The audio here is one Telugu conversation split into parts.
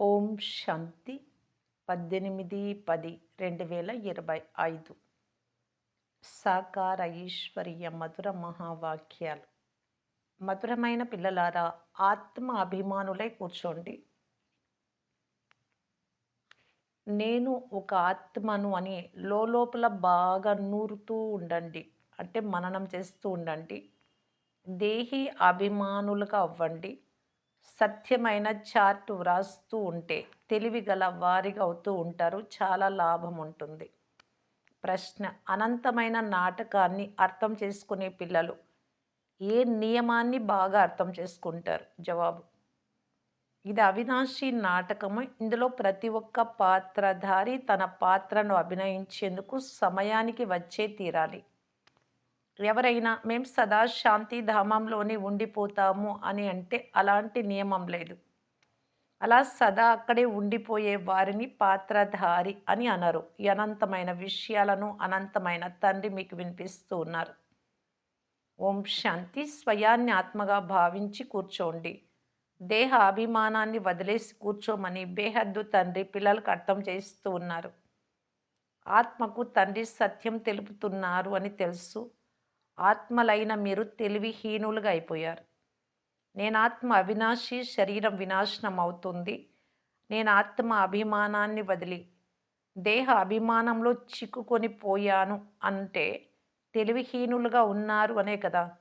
ఓం శాంతి పద్దెనిమిది పది రెండు వేల ఇరవై ఐదు. సాకార ఈశ్వర్య మధుర మహావాక్యాలు. మధురమైన పిల్లలారా ఆత్మ అభిమానులై కూర్చోండి. నేను ఒక ఆత్మను అని లోపల బాగా నూరుతూ ఉండండి. అంటే మననం చేస్తూ ఉండండి. దేహి అభిమానులుగా అవ్వండి. సత్యమైన చార్ట్ వ్రాస్తూ ఉంటే తెలివి గల వారిగా అవుతూ ఉంటారు. చాలా లాభం ఉంటుంది. ప్రశ్న అనంతమైన నాటకాన్ని అర్థం చేసుకునే పిల్లలు ఏ నియమాన్ని బాగా అర్థం చేసుకుంటారు? జవాబు ఇది అవినాశి నాటకము. ఇందులో ప్రతి ఒక్క పాత్రధారి తన పాత్రను అభినయించేందుకు సమయానికి వచ్చే తీరాలి. ఎవరైనా మేము సదా శాంతి ధామంలోనే ఉండిపోతాము అని అంటే అలాంటి నియమం లేదు. అలా సదా అక్కడే ఉండిపోయే వారిని పాత్రధారి అని అనరు. ఈ అనంతమైన విషయాలను అనంతమైన తండ్రి మీకు వినిపిస్తూ ఉన్నారు. ఓం శాంతి స్వయాన్ని ఆత్మగా భావించి కూర్చోండి. దేహ అభిమానాన్ని వదిలేసి కూర్చోమని బేహద్దు తండ్రి పిల్లలకు అర్థం చేస్తూ ఉన్నారు. ఆత్మకు తండ్రి సత్యం తెలుపుతున్నారు అని తెలుసు. ఆత్మలైన మీరు తెలివిహీనులుగా అయిపోయారు. నేను ఆత్మ అవినాశి శరీరం వినాశనం అవుతుంది నేను ఆత్మ అభిమానాన్ని వదిలి దేహ అభిమానంలో చిక్కుకొని పోయాను అంటే తెలివిహీనులుగా ఉన్నారు అనే కదా.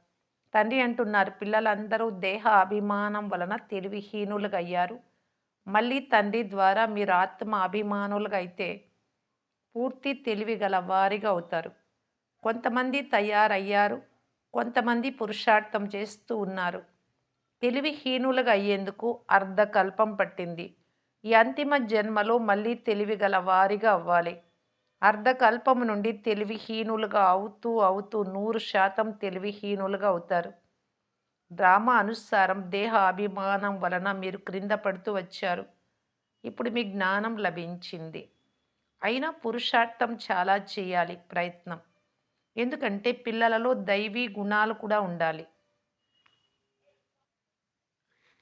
తండ్రి అంటున్నారు పిల్లలందరూ దేహ అభిమానం వలన తెలివిహీనులుగా అయ్యారు. మళ్ళీ తండ్రి ద్వారా మీరు ఆత్మ అభిమానులుగా అయితే పూర్తి తెలివి గల వారిగా అవుతారు. కొంతమంది తయారయ్యారు కొంతమంది పురుషార్థం చేస్తూ ఉన్నారు. తెలివిహీనులుగా అయ్యేందుకు అర్ధకల్పం పట్టింది. ఈ అంతిమ జన్మలో మళ్ళీ తెలివిగల వారిగా అవ్వాలి. అర్ధకల్పము నుండి తెలివిహీనులుగా అవుతూ అవుతూ నూరు శాతం తెలివిహీనులుగా అవుతారు. డ్రామా అనుసారం దేహ అభిమానం వలన మీరు క్రింద పడుతూ వచ్చారు. ఇప్పుడు మీ జ్ఞానం లభించింది. అయినా పురుషార్థం చాలా చేయాలి ప్రయత్నం. ఎందుకంటే పిల్లలలో దైవీ గుణాలు కూడా ఉండాలి.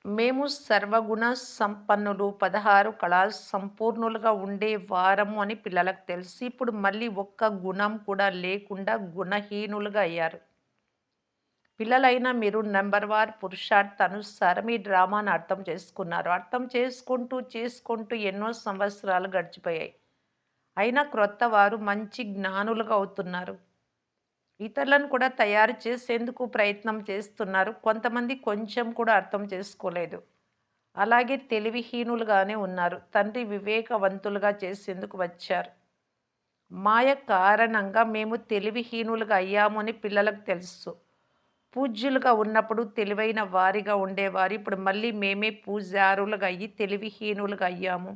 మేము సర్వగుణ సంపన్నులు పదహారు కళా సంపూర్ణులుగా ఉండే వారము అని పిల్లలకు తెలిసి ఇప్పుడు మళ్ళీ ఒక్క గుణం కూడా లేకుండా గుణహీనులుగా అయ్యారు. పిల్లలైన మీరు నెంబర్ వార్ పురుషార్థ అనుసారం ఈ డ్రామాను అర్థం చేసుకున్నారు. అర్థం చేసుకుంటూ చేసుకుంటూ ఎన్నో సంవత్సరాలు గడిచిపోయాయి. అయినా క్రొత్త వారు మంచి జ్ఞానులుగా అవుతున్నారు. ఇతరులను కూడా తయారు చేసేందుకు ప్రయత్నం చేస్తున్నారు. కొంతమంది కొంచెం కూడా అర్థం చేసుకోలేదు. అలాగే తెలివిహీనులుగానే ఉన్నారు. తండ్రి వివేకవంతులుగా చేసేందుకు వచ్చారు. మాయ కారణంగా మేము తెలివిహీనులుగా అయ్యామని పిల్లలకు తెలుసు. పూజ్యులుగా ఉన్నప్పుడు తెలివైన వారిగా ఉండేవారు. ఇప్పుడు మళ్ళీ మేమే పూజారులుగా అయ్యి తెలివిహీనులుగా అయ్యాము.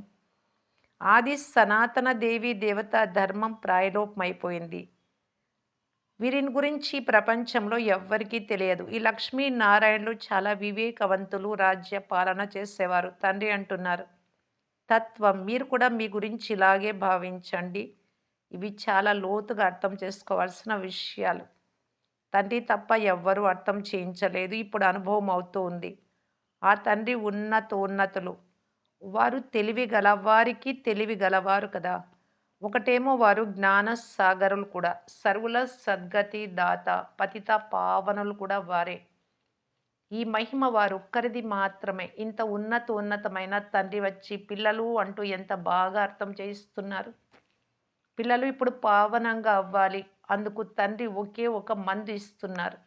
ఆది సనాతన దేవి దేవత ధర్మం ప్రాయలోపమైపోయింది. వీరిని గురించి ప్రపంచంలో ఎవ్వరికీ తెలియదు. ఈ లక్ష్మీనారాయణులు చాలా వివేకవంతులు రాజ్య పాలన చేసేవారు. తండ్రి అంటున్నారు తత్వం మీరు కూడా మీ గురించి ఇలాగే భావించండి. ఇవి చాలా లోతుగా అర్థం చేసుకోవాల్సిన విషయాలు. తండ్రి తప్ప ఎవ్వరూ అర్థం చేయించలేదు. ఇప్పుడు అనుభవం అవుతూ ఉంది. ఆ తండ్రి ఉన్నతోన్నతులు. వారు తెలివి గలవారికి తెలివి గలవారు కదా. ఒకటేమో వారు జ్ఞాన సాగరులు కూడా. సర్వుల సద్గతి దాత పతిత పావనులు కూడా వారే. ఈ మహిమ వారు ఒక్కరిది మాత్రమే. ఇంత ఉన్నత ఉన్నతమైన తండ్రి వచ్చి పిల్లలు అంటూ ఎంత బాగా అర్థం చేయిస్తున్నారు? పిల్లలు ఇప్పుడు పావనంగా అవ్వాలి. అందుకు తండ్రి ఒకే ఒక మందు ఇస్తున్నారు.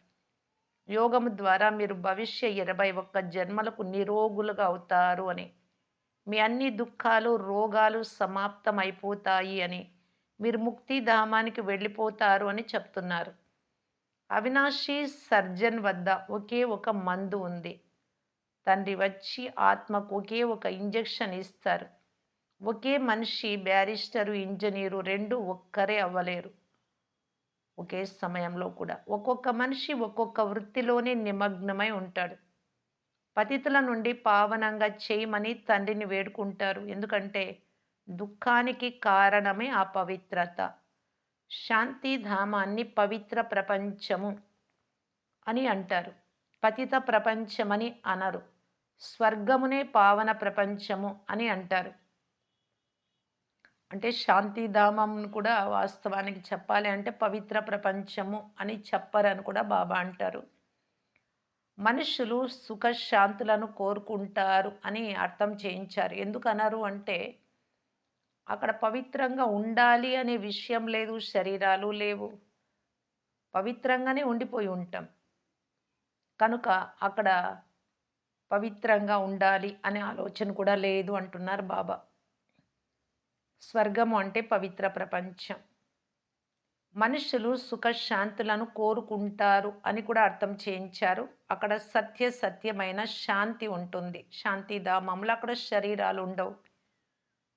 యోగము ద్వారా మీరు భవిష్య ఇరవై ఒక్క జన్మలకు నిరోగులుగా అవుతారు అని. మీ అన్ని దుఃఖాలు రోగాలు సమాప్తమైపోతాయి అని. మీరు ముక్తిధామానికి వెళ్ళిపోతారు అని చెప్తున్నారు. అవినాశి సర్జన్ వద్ద ఒకే ఒక మందు ఉంది. తండ్రి వచ్చి ఆత్మకు ఒకే ఒక ఇంజెక్షన్ ఇస్తారు. ఒకే మనిషి బ్యారిస్టరు ఇంజనీరు రెండు ఒక్కరే అవ్వలేరు. ఒకే సమయంలో కూడా ఒక్కొక్క మనిషి ఒక్కొక్క వృత్తిలోనే నిమగ్నమై ఉంటాడు. పతితుల నుండి పావనంగా చేయమని తండ్రిని వేడుకుంటారు. ఎందుకంటే దుఃఖానికి కారణమే ఆ పవిత్రత. శాంతిధామాన్ని పవిత్ర ప్రపంచము అని అంటారు. పతిత ప్రపంచమని అనరు. స్వర్గమునే పావన ప్రపంచము అని అంటారు. అంటే శాంతిధామం కూడా వాస్తవానికి చెప్పాలి అంటే పవిత్ర ప్రపంచము అని చెప్పరని కూడా బాబా అంటారు. మనుషులు సుఖశాంతులను కోరుకుంటారు అని అర్థం చేయించారు. ఎందుకన్నారు అంటే అక్కడ పవిత్రంగా ఉండాలి అనే విషయం లేదు శరీరాలు లేవు. పవిత్రంగానే ఉండిపోయి ఉంటాం. కనుక అక్కడ పవిత్రంగా ఉండాలి అనే ఆలోచన కూడా లేదు అంటున్నారు బాబా. స్వర్గము అంటే పవిత్ర ప్రపంచం. మనుషులు సుఖశాంతులను కోరుకుంటారు అని కూడా అర్థం చేయించారు. అక్కడ సత్య సత్యమైన శాంతి ఉంటుంది. శాంతిధామంలో అక్కడ శరీరాలు ఉండవు.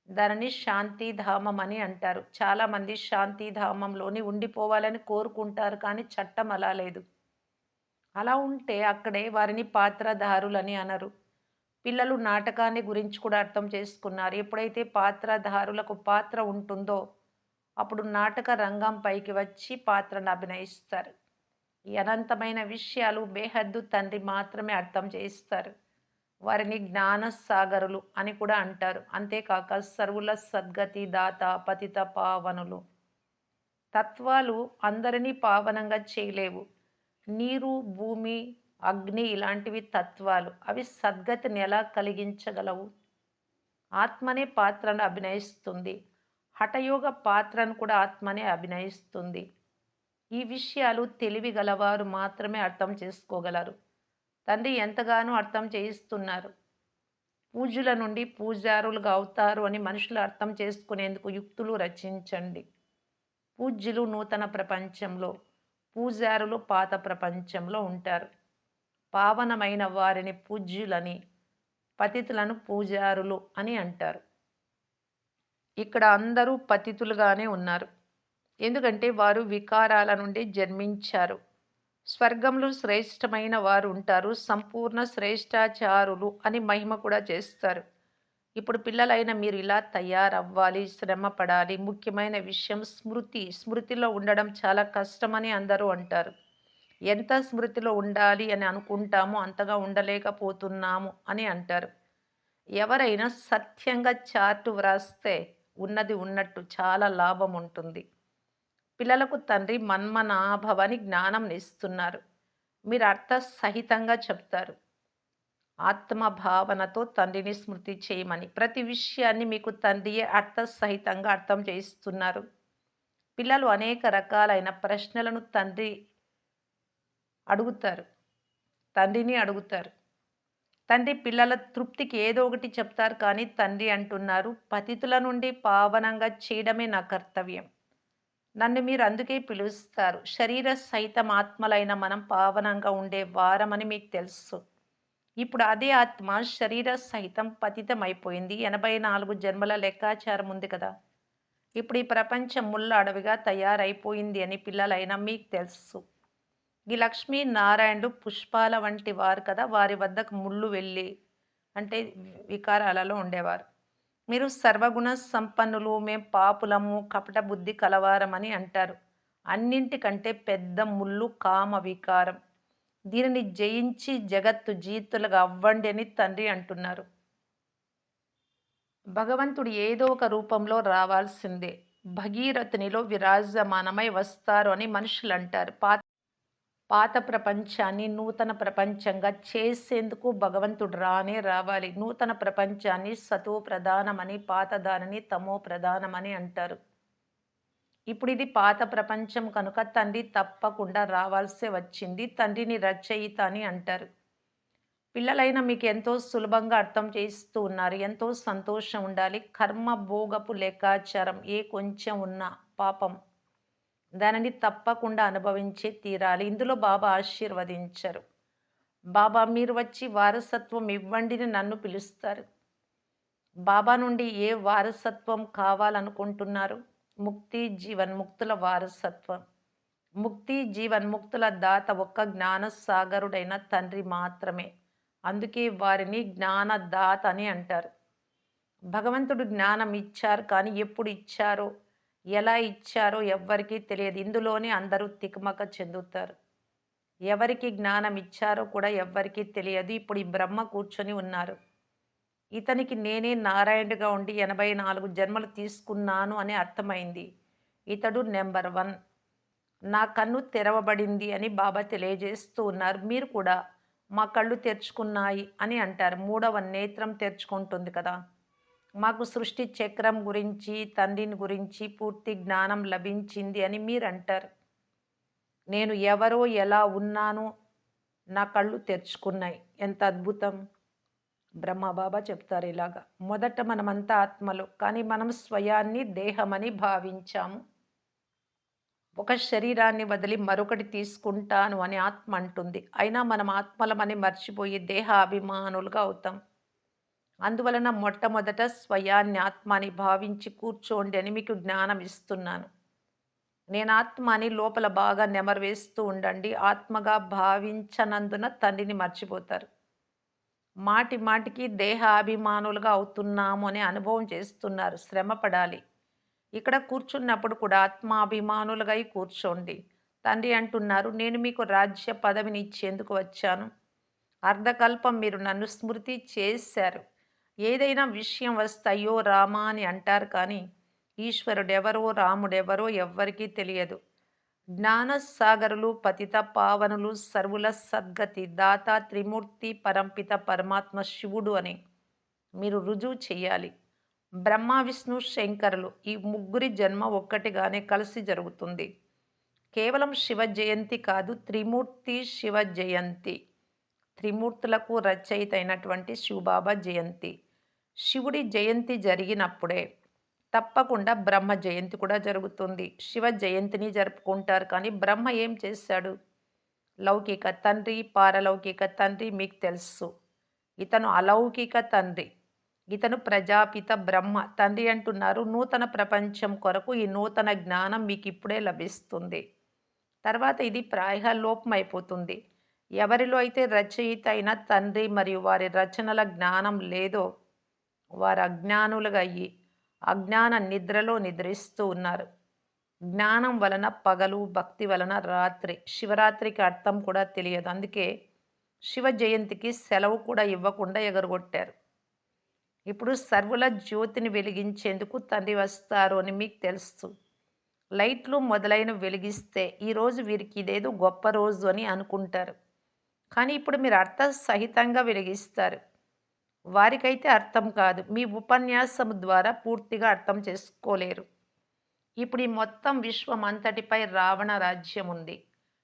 దానిని శాంతిధామం అని అంటారు. చాలామంది శాంతిధామంలోని ఉండిపోవాలని కోరుకుంటారు కానీ చట్టం అలా లేదు. అలా ఉంటే అక్కడే వారిని పాత్రధారులని అనరు. పిల్లలు నాటకాన్ని గురించి కూడా అర్థం చేసుకున్నారు. ఎప్పుడైతే పాత్రధారులకు పాత్ర ఉంటుందో అప్పుడు నాటక రంగం పైకి వచ్చి పాత్రను అభినయిస్తారు. ఈ అనంతమైన విషయాలు బేహద్దు తండ్రి మాత్రమే అర్థం చేస్తారు వారిని జ్ఞాన సాగరులు అని కూడా అంటారు. అంతేకాక సర్వుల సద్గతి దాత పతిత పావనులు. తత్వాలు అందరినీ పావనంగా చేయలేవు. నీరు భూమి అగ్ని ఇలాంటివి తత్వాలు. అవి సద్గతిని ఎలా కలిగించగలవు? ఆత్మనే పాత్రను అభినయిస్తుంది. హఠయోగ పాత్రను కూడా ఆత్మనే అభినయిస్తుంది. ఈ విషయాలు తెలివి గలవారు మాత్రమే అర్థం చేసుకోగలరు. తండ్రి ఎంతగానో అర్థం చేయిస్తున్నారు. పూజల నుండి పూజారులుగా అవుతారు అని మనుషులు అర్థం చేసుకునేందుకు యుక్తులు రచించండి. పూజ్యులు నూతన ప్రపంచంలో పూజారులు పాత ప్రపంచంలో ఉంటారు. పావనమైన వారిని పూజ్యులని పతితులను పూజారులు అని అంటారు. ఇక్కడ అందరూ పతితులుగానే ఉన్నారు. ఎందుకంటే వారు వికారాల నుండి జన్మించారు. స్వర్గంలో శ్రేష్టమైన వారు ఉంటారు. సంపూర్ణ శ్రేష్టాచారులు అని మహిమ కూడా చేస్తారు. ఇప్పుడు పిల్లలైన మీరు ఇలా తయారవ్వాలి శ్రమ పడాలి ముఖ్యమైన విషయం స్మృతి. స్మృతిలో ఉండడం చాలా కష్టమని అందరూ అంటారు. ఎంత స్మృతిలో ఉండాలి అని అనుకుంటామో అంతగా ఉండలేకపోతున్నాము అని అంటారు. ఎవరైనా సత్యంగా చార్టు వ్రాస్తే ఉన్నది ఉన్నట్టు చాలా లాభం ఉంటుంది. పిల్లలకు తండ్రి మన్మనాభవని జ్ఞానం ఇస్తున్నారు మీరు అర్థ సహితంగా చెప్తారు. ఆత్మభావనతో తండ్రిని స్మృతి చేయమని. ప్రతి విషయాన్ని మీకు తండ్రియే అర్థ సహితంగా అర్థం చేయిస్తున్నారు. పిల్లలు అనేక రకాలైన ప్రశ్నలను తండ్రి అడుగుతారు. తండ్రిని అడుగుతారు. తండ్రి పిల్లల తృప్తికి ఏదో ఒకటి చెప్తారు కానీ తండ్రి అంటున్నారు పతితుల నుండి పావనంగా చేయడమే నా కర్తవ్యం. నన్ను మీరు అందుకే పిలుస్తారు. శరీర సహితం ఆత్మలైన మనం పావనంగా ఉండే వారమని మీకు తెలుసు. ఇప్పుడు అదే ఆత్మ శరీర సహితం పతితం అయిపోయింది ఎనభై నాలుగు జన్మల లెక్కాచారం ఉంది కదా. ఇప్పుడు ఈ ప్రపంచం ముళ్ళ అడవిగా తయారైపోయింది అని పిల్లలైనా మీకు తెలుసు. ఈ లక్ష్మీ నారాయణుడు పుష్పాల వంటి వారు కదా వారి వద్దకు ముళ్ళు వెళ్ళి అంటే వికారాలలో ఉండేవారు. మీరు సర్వగుణ సంపన్నులు మేము పాపులము కపట బుద్ధి కలవారమని అంటారు. అన్నింటికంటే పెద్ద ముళ్ళు కామ వికారం. దీనిని జయించి జగత్తు జీతులుగా అవ్వండి అని తండ్రి అంటున్నారు. భగవంతుడు ఏదో ఒక రూపంలో రావాల్సిందే. భగీరథునిలో విరాజమానమై వస్తారు అని మనుషులు అంటారు పాత ప్రపంచాన్ని నూతన ప్రపంచంగా చేసేందుకు భగవంతుడు రానే రావాలి. నూతన ప్రపంచాన్ని సతో ప్రధానమని పాతదానిని తమో ప్రధానమని అంటారు. ఇప్పుడు ఇది పాత ప్రపంచం కనుక తండ్రి తప్పకుండా రావాల్సే వచ్చింది. తండ్రిని రచయిత అని అంటారు. పిల్లలైన మీకు ఎంతో సులభంగా అర్థం చేస్తూ ఉన్నారు. ఎంతో సంతోషం ఉండాలి. కర్మ భోగపు లెక్కాచారం ఏ కొంచెం ఉన్నా పాపం. దానిని తప్పకుండా అనుభవించే తీరాలి. ఇందులో బాబా ఆశీర్వదించరు. బాబా మీరు వచ్చి వారసత్వం ఇవ్వండి నన్ను పిలుస్తారు. బాబా నుండి ఏ వారసత్వం కావాలనుకుంటున్నారు? ముక్తి జీవన్ముక్తుల వారసత్వం. ముక్తి జీవన్ముక్తుల దాత ఒక్క జ్ఞానసాగరుడైన తండ్రి మాత్రమే. అందుకే వారిని జ్ఞానదాత అని అంటారు. భగవంతుడు జ్ఞానం ఇచ్చారు కానీ ఎప్పుడు ఇచ్చారో ఎలా ఇచ్చారో ఎవ్వరికీ తెలియదు. ఇందులోనే అందరూ తికమక చెందుతారు. ఎవరికి జ్ఞానం ఇచ్చారో కూడా ఎవ్వరికీ తెలియదు. ఇప్పుడు ఈ బ్రహ్మ కూర్చొని ఉన్నారు. ఇతనికి నేనే నారాయణుడిగా ఉండి ఎనభై నాలుగు జన్మలు తీసుకున్నాను అని అర్థమైంది. ఇతడు నెంబర్ వన్. నా కన్ను తెరవబడింది అని బాబా తెలియజేస్తూ ఉన్నారు. మీరు కూడా మా కళ్ళు తెరుచుకున్నాయి అని అంటారు. మూడవ నేత్రం తెరుచుకుంటుంది కదా. మాకు సృష్టి చక్రం గురించి తండ్రిని గురించి పూర్తి జ్ఞానం లభించింది అని మీరు అంటారు నేను ఎవరో ఎలా ఉన్నానో నా కళ్ళు తెరుచుకున్నాయి. ఎంత అద్భుతం! బ్రహ్మబాబా చెప్తారు ఇలాగా. మొదట మనమంతా ఆత్మలు కానీ మనం స్వయాన్ని దేహమని భావించాము. ఒక శరీరాన్ని వదిలి మరొకటి తీసుకుంటాను అని ఆత్మ అంటుంది. అయినా మనం ఆత్మలమని మర్చిపోయి దేహ అభిమానులుగా అవుతాం. అందువలన మొట్టమొదట స్వయాన్ని ఆత్మ అని భావించి కూర్చోండి అని మీకు జ్ఞానం ఇస్తున్నాను. నేను ఆత్మ అని లోపల బాగా నెమరవేస్తూ ఉండండి. ఆత్మగా భావించనందున తండ్రిని మర్చిపోతారు. మాటి మాటికి దేహాభిమానులుగా అవుతున్నాము అనే అనుభవం చేస్తున్నారు. శ్రమ పడాలి ఇక్కడ కూర్చున్నప్పుడు కూడా ఆత్మాభిమానులుగా కూర్చోండి. తండ్రి అంటున్నారు నేను మీకు రాజ్య పదవిని ఇచ్చేందుకు వచ్చాను. అర్ధకల్పం మీరు నన్ను స్మృతి చేశారు. ఏదైనా విషయం వస్తాయో రామా అని అంటారు కానీ ఈశ్వరుడెవరో రాముడెవరో ఎవ్వరికీ తెలియదు. జ్ఞానసాగరులు పతిత పావనులు సర్వుల సద్గతి దాత త్రిమూర్తి పరంపిత పరమాత్మ శివుడు అని మీరు రుజువు చేయాలి బ్రహ్మ విష్ణు శంకరులు ఈ ముగ్గురి జన్మ ఒక్కటిగానే కలిసి జరుగుతుంది. కేవలం శివ జయంతి కాదు త్రిమూర్తి శివ జయంతి. త్రిమూర్తులకు రచయిత అయినటువంటి శివబాబా జయంతి. శివుడి జయంతి జరిగినప్పుడే తప్పకుండా బ్రహ్మ జయంతి కూడా జరుగుతుంది. శివ జయంతిని జరుపుకుంటారు కానీ బ్రహ్మ ఏం చేశాడు లౌకిక తండ్రి పారలౌకిక తండ్రి మీకు తెలుసు. ఇతను అలౌకిక తండ్రి. ఇతను ప్రజాపిత బ్రహ్మ. తండ్రి అంటున్నారు నూతన ప్రపంచం కొరకు ఈ నూతన జ్ఞానం మీకు ఇప్పుడే లభిస్తుంది. తర్వాత ఇది ప్రాయ లోపమైపోతుంది ఎవరిలో అయితే రచయిత అయిన తండ్రి మరియు వారి రచనల జ్ఞానం లేదో వారు అజ్ఞానులుగా అయ్యి అజ్ఞాన నిద్రలో నిద్రిస్తూ ఉన్నారు. జ్ఞానం వలన పగలు భక్తి వలన రాత్రి శివరాత్రికి అర్థం కూడా తెలియదు. అందుకే శివ జయంతికి సెలవు కూడా ఇవ్వకుండా ఎగరగొట్టారు. ఇప్పుడు సర్వుల జ్యోతిని వెలిగించేందుకు తండ్రి వస్తారు అని మీకు తెలుసు. లైట్లు మొదలైన వెలిగిస్తే ఈరోజు వీరికి ఇదేదో గొప్ప రోజు అని అనుకుంటారు. కానీ ఇప్పుడు మీరు అర్థ సహితంగా వెలిగిస్తారు. వారికైతే అర్థం కాదు. మీ ఉపన్యాసం ద్వారా పూర్తిగా అర్థం చేసుకోలేరు. ఇప్పుడు ఈ మొత్తం విశ్వం అంతటిపై రావణ రాజ్యం ఉంది.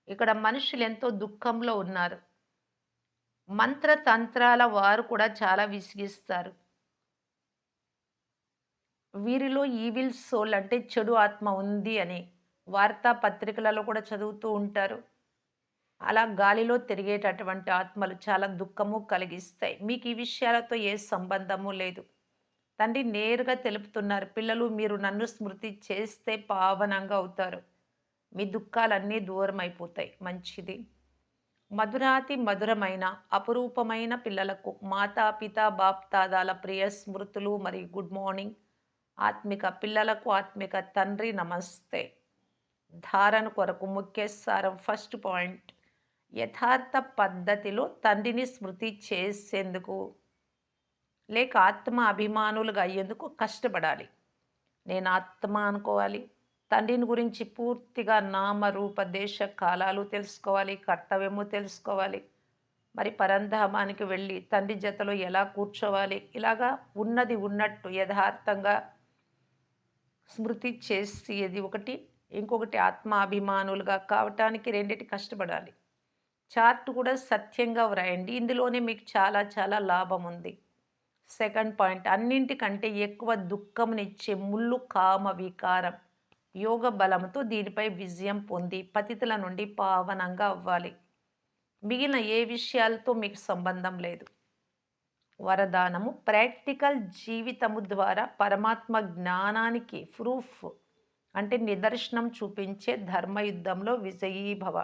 ఇక్కడ మనుషులు ఎంతో దుఃఖంలో ఉన్నారు. మంత్రతంత్రాల వారు కూడా చాలా విసిగిస్తారు. వీరిలో ఈవిల్ సోల్ అంటే చెడు ఆత్మ ఉంది అని వార్తాపత్రికలలో కూడా చదువుతూ ఉంటారు. అలా గాలిలో తిరిగేటటువంటి ఆత్మలు చాలా దుఃఖము కలిగిస్తాయి. మీకు ఈ విషయాలతో ఏ సంబంధము లేదు. తండ్రి నేరుగా తెలుపుతున్నారు పిల్లలు మీరు నన్ను స్మృతి చేస్తే పావనంగా అవుతారు. మీ దుఃఖాలన్నీ దూరం అయిపోతాయి మంచిది. మధురాతి మధురమైన అపురూపమైన పిల్లలకు మాతాపిత బాప్తాదాల ప్రియ స్మృతులు మరియు గుడ్ మార్నింగ్. ఆత్మిక పిల్లలకు ఆత్మిక తండ్రి నమస్తే. ధారణ కొరకు ముఖ్య సారం ఫస్ట్ పాయింట్. యథార్థ పద్ధతిలో తండ్రిని స్మృతి చేసేందుకు లేక ఆత్మ అభిమానులుగా అయ్యేందుకు కష్టపడాలి. నేను ఆత్మ అనుకోవాలి. తండ్రిని గురించి పూర్తిగా నామ దేశ కాలాలు తెలుసుకోవాలి కర్తవ్యము తెలుసుకోవాలి. మరి పరంధామానికి వెళ్ళి తండ్రి జతలో ఎలా కూర్చోవాలి? ఇలాగా ఉన్నది ఉన్నట్టు యథార్థంగా స్మృతి చేసేది ఒకటి. ఇంకొకటి ఆత్మాభిమానులుగా కావటానికి రెండింటి కష్టపడాలి. చార్ట్ కూడా సత్యంగా వ్రాయండి. ఇందులోనే మీకు చాలా చాలా లాభం ఉంది. సెకండ్ పాయింట్ అన్నింటికంటే ఎక్కువ దుఃఖంనిచ్చే ముళ్ళు కామ వికారం యోగ బలంతో దీనిపై విజయం పొంది పతితుల నుండి పావనంగా అవ్వాలి. మిగిలిన ఏ విషయాలతో మీకు సంబంధం లేదు. వరదానము ప్రాక్టికల్ జీవితము ద్వారా పరమాత్మ జ్ఞానానికి ప్రూఫ్ అంటే నిదర్శనం చూపించే ధర్మయుద్ధంలో విజయీభవ.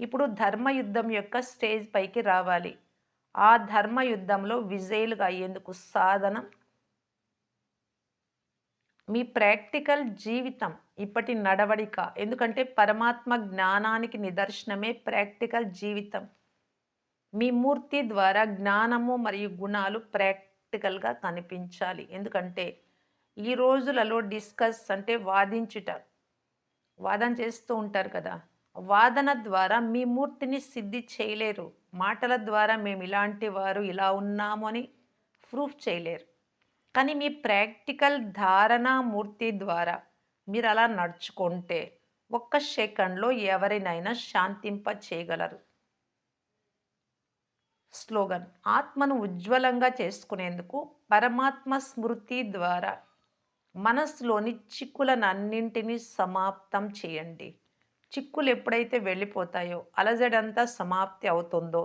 ఇప్పుడు ధర్మయుద్ధం యొక్క స్టేజ్ పైకి రావాలి. ఆ ధర్మయుద్ధంలో విజయులుగా అయ్యేందుకు సాధనం. మీ ప్రాక్టికల్ జీవితం ఇప్పటి నడవడిక. ఎందుకంటే పరమాత్మ జ్ఞానానికి నిదర్శనమే ప్రాక్టికల్ జీవితం. మీ మూర్తి ద్వారా జ్ఞానము మరియు గుణాలు ప్రాక్టికల్గా కనిపించాలి. ఎందుకంటే ఈ రోజులలో డిస్కస్ అంటే వాదించుట వాదన చేస్తూ ఉంటారు కదా. వాదన ద్వారా మీ మూర్తిని సిద్ధి చేయలేరు. మాటల ద్వారా మేము ఇలాంటి వారు ఇలా ఉన్నాము అని ప్రూఫ్ చేయలేరు. కానీ మీ ప్రాక్టికల్ ధారణ మూర్తి ద్వారా మీరు అలా నడుచుకుంటే ఒక్క సెకండ్లో ఎవరినైనా శాంతింప చేయగలరు. స్లోగన్ ఆత్మను ఉజ్వలంగా చేసుకునేందుకు పరమాత్మ స్మృతి ద్వారా మనస్సులోని చిక్కులనన్నింటినీ సమాప్తం చేయండి. చిక్కులు ఎప్పుడైతే వెళ్ళిపోతాయో అలజడంతా సమాప్తి అవుతుందో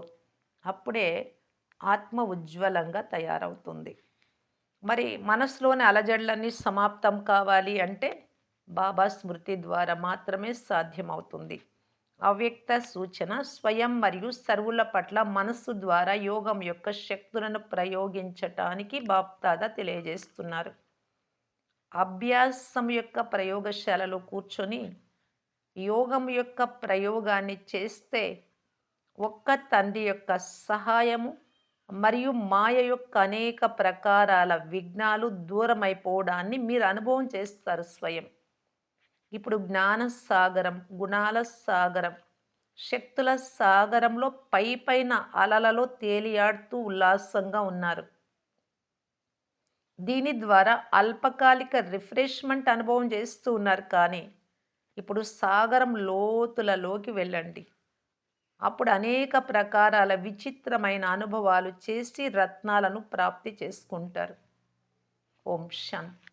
అప్పుడే ఆత్మ ఉజ్వలంగా తయారవుతుంది. మరి మనసులోని అలజడులన్నీ సమాప్తం కావాలి అంటే బాబా స్మృతి ద్వారా మాత్రమే సాధ్యమవుతుంది. అవ్యక్త సూచన స్వయం మరియు సర్వుల పట్ల మనస్సు ద్వారా యోగం యొక్క శక్తులను ప్రయోగించటానికి బాప్తాద తెలియజేస్తున్నారు. అభ్యాసం యొక్క ప్రయోగశాలలో కూర్చొని యోగం యొక్క ప్రయోగాన్ని చేస్తే ఒక్క తండ్రి యొక్క సహాయము మరియు మాయ యొక్క అనేక ప్రకారాల విఘ్నాలు దూరమైపోవడాన్ని మీరు అనుభవం చేస్తారు స్వయం. ఇప్పుడు జ్ఞాన సాగరం గుణాల సాగరం శక్తుల సాగరంలో పై పైన అలలలో తేలియాడుతూ ఉల్లాసంగా ఉన్నారు. దీని ద్వారా అల్పకాలిక రిఫ్రెష్మెంట్ అనుభవం చేస్తూ ఉన్నారు కానీ ఇప్పుడు సాగరం లోతులలోకి వెళ్ళండి. అప్పుడు అనేక ప్రకారాల విచిత్రమైన అనుభవాలు చేసి రత్నాలను ప్రాప్తి చేసుకుంటారు. ఓం శాంతి